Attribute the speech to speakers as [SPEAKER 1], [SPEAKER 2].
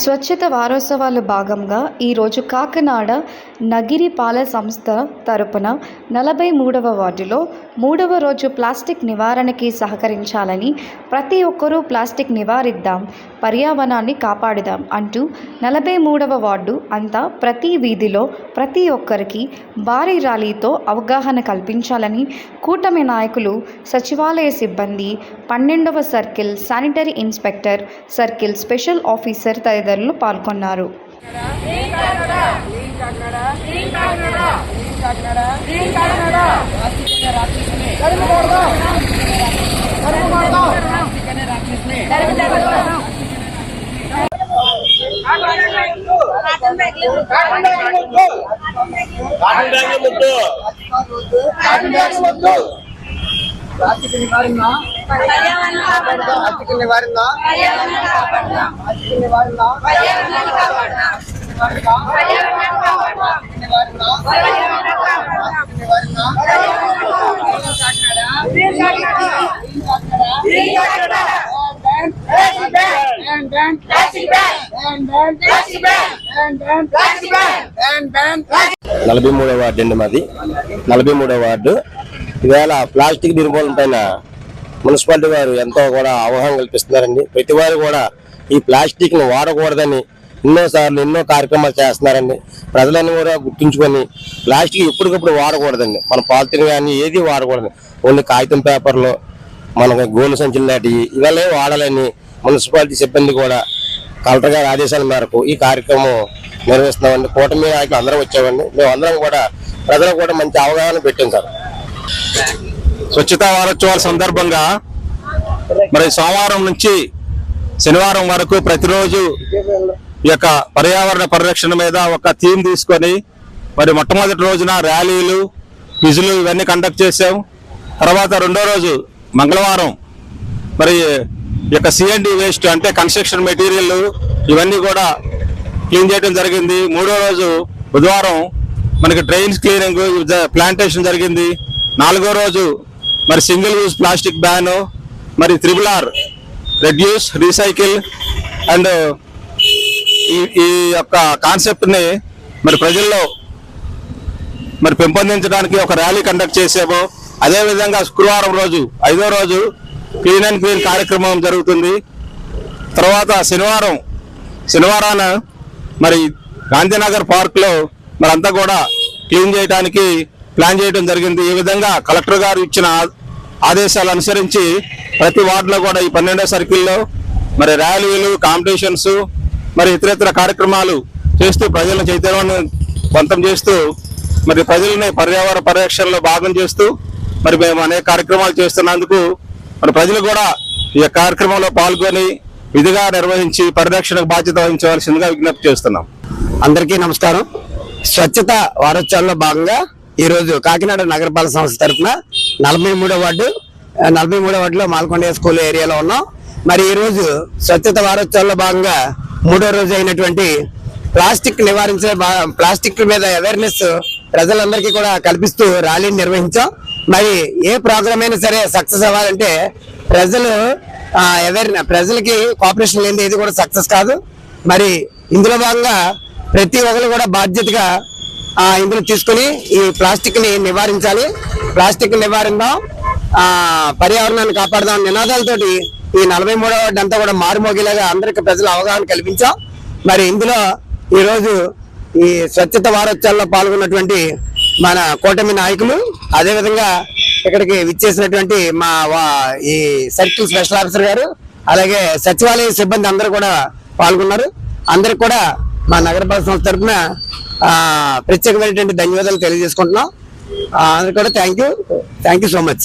[SPEAKER 1] స్వచ్ఛత వారోత్సవాలు భాగంగా ఈరోజు కాకినాడ నగిరిపాల సంస్థ తరపున నలభై మూడవ వార్డులో మూడవ రోజు ప్లాస్టిక్ నివారణకి సహకరించాలని ప్రతి ఒక్కరూ ప్లాస్టిక్ నివారిద్దాం పర్యావరణాన్ని కాపాడుదాం అంటూ నలభై మూడవ వార్డు అంతా ప్రతి వీధిలో ప్రతి ఒక్కరికి భారీ ర్యాలీతో అవగాహన కల్పించాలని కూటమి నాయకులు సచివాలయ సిబ్బంది పన్నెండవ circle sanitary inspector circle special officer తదితరులు పాల్గొన్నారు.
[SPEAKER 2] ముద్దు నలభై మూడో వార్డు అండి మాది. నలభై మూడో వార్డు. ఈవేళ ప్లాస్టిక్ నిర్మూలన పైన మున్సిపాలిటీ వారు ఎంతో కూడా అవగాహన కల్పిస్తున్నారండి. ప్రతి వారు కూడా ఈ ప్లాస్టిక్ను వాడకూడదని ఎన్నో సార్లు ఎన్నో కార్యక్రమాలు చేస్తున్నారండి. ప్రజలన్నీ కూడా గుర్తుంచుకొని ప్లాస్టిక్ ఎప్పటికప్పుడు వాడకూడదండి. మన పాలిథిన్ కానీ ఏది వాడకూడదు. ఓన్లీ కాగితం పేపర్లు మన గోలు సంచులు లాంటివి ఇవన్నీ వాడాలని మున్సిపాలిటీ సిబ్బంది కూడా కలెక్టర్ గారి ఆదేశాల మేరకు ఈ కార్యక్రమం నిర్వహిస్తున్నామండి. కూటమి నాయకులు అందరం వచ్చామండి. మేము అందరం కూడా ప్రజలకు కూడా మంచి అవగాహన పెట్టాం సార్.
[SPEAKER 3] స్వచ్ఛతా వారోత్సవాల సందర్భంగా మరి సోమవారం నుంచి శనివారం వరకు ప్రతిరోజు ఈ యొక్క పర్యావరణ పరిరక్షణ మీద ఒక థీమ్ తీసుకొని మరి మొట్టమొదటి రోజున ర్యాలీలు క్విజులు ఇవన్నీ కండక్ట్ చేసాం తర్వాత రెండో రోజు మంగళవారం మరి ఈ యొక్క సిఎండి వేస్ట్ అంటే కన్స్ట్రక్షన్ మెటీరియల్ ఇవన్నీ కూడా క్లీన్ చేయడం జరిగింది. మూడో రోజు బుధవారం మనకి డ్రైన్స్ క్లీనింగ్ ప్లాంటేషన్ జరిగింది. నాలుగో రోజు మరి సింగిల్ యూజ్ ప్లాస్టిక్ బ్యాన్ మరి triple R reduce recycle and ఈ ఈ యొక్క కాన్సెప్ట్ని మరి ప్రజల్లో మరి పెంపొందించడానికి ఒక ర్యాలీ కండక్ట్ చేసాము అదేవిధంగా శుక్రవారం రోజు ఐదో రోజు క్లీన్ అండ్ క్లీన్ కార్యక్రమం జరుగుతుంది. తర్వాత శనివారం శనివారాన మరి గాంధీనగర్ పార్క్లో మరి అంతా కూడా క్లీన్ చేయడానికి ప్లాన్ చేయడం జరిగింది. ఈ విధంగా కలెక్టర్ గారు ఇచ్చిన ఆదేశాలు అనుసరించి ప్రతి వార్డులో కూడా ఈ పన్నెండో సర్కిల్లో మరి ర్యాలీలు కాంపిటీషన్స్ మరి ఇతరితర కార్యక్రమాలు చేస్తూ ప్రజలను చైతన్యవంతం చేస్తూ మరి ప్రజలని పర్యావరణ పరిరక్షణలో భాగం చేస్తూ మరి మేము అనేక కార్యక్రమాలు చేస్తున్నందుకు మరి ప్రజలు కూడా ఈ కార్యక్రమంలో పాల్గొని విధిగా నిర్వహించి పరిరక్షణకు బాధ్యత వహించవలసిందిగా విజ్ఞప్తి చేస్తున్నాం.
[SPEAKER 4] అందరికీ నమస్కారం. స్వచ్ఛత వారోత్సవంలో భాగంగా ఈ రోజు కాకినాడ నగరపాలక సంస్థ తరఫున నలభై మూడో వార్డు నలభై మూడో వార్డులో మాల్కొండయ్య స్కూల్ ఏరియాలో ఉన్నాం. మరి ఈరోజు స్వచ్ఛత వారోత్సవంలో భాగంగా మూడో రోజు అయినటువంటి ప్లాస్టిక్ నివారించే భా- ప్లాస్టిక్ మీద అవేర్నెస్ ప్రజలందరికీ కూడా కల్పిస్తూ ర్యాలీని నిర్వహించాం. మరి ఏ ప్రోగ్రామ్ అయినా సరే సక్సెస్ అవ్వాలంటే ప్రజలు అవేర్నెస్ ప్రజలకి కోఆపరేషన్ లేనిది ఇది కూడా సక్సెస్ కాదు. మరి ఇందులో భాగంగా ప్రతి ఒక్కరు కూడా బాధ్యతగా ఇందులో తీసుకుని ఈ ప్లాస్టిక్ని నివారించాలి. ప్లాస్టిక్ నివారిందాం. పర్యావరణాన్ని కాపాడదాం నినాదాలతోటి ఈ నలభై మూడవ వార్డు అంతా కూడా మారుమోగేలాగా అందరికి ప్రజల అవగాహన కల్పించాం. మరి ఇందులో ఈరోజు ఈ స్వచ్ఛత వారోత్సవాల్లో పాల్గొన్నటువంటి మన కూటమి నాయకులు అదేవిధంగా ఇక్కడికి విచ్చేసినటువంటి మా వా- ఈ సర్కిల్ స్పెషల్ ఆఫీసర్ గారు అలాగే సచివాలయ సిబ్బంది అందరూ కూడా పాల్గొన్నారు. అందరికి కూడా మా నగరపాలక సంస్థ తరఫున ప్రత్యేకమైనటువంటి ధన్యవాదాలు తెలియజేసుకుంటున్నాం. అందరికి కూడా thank you thank you so much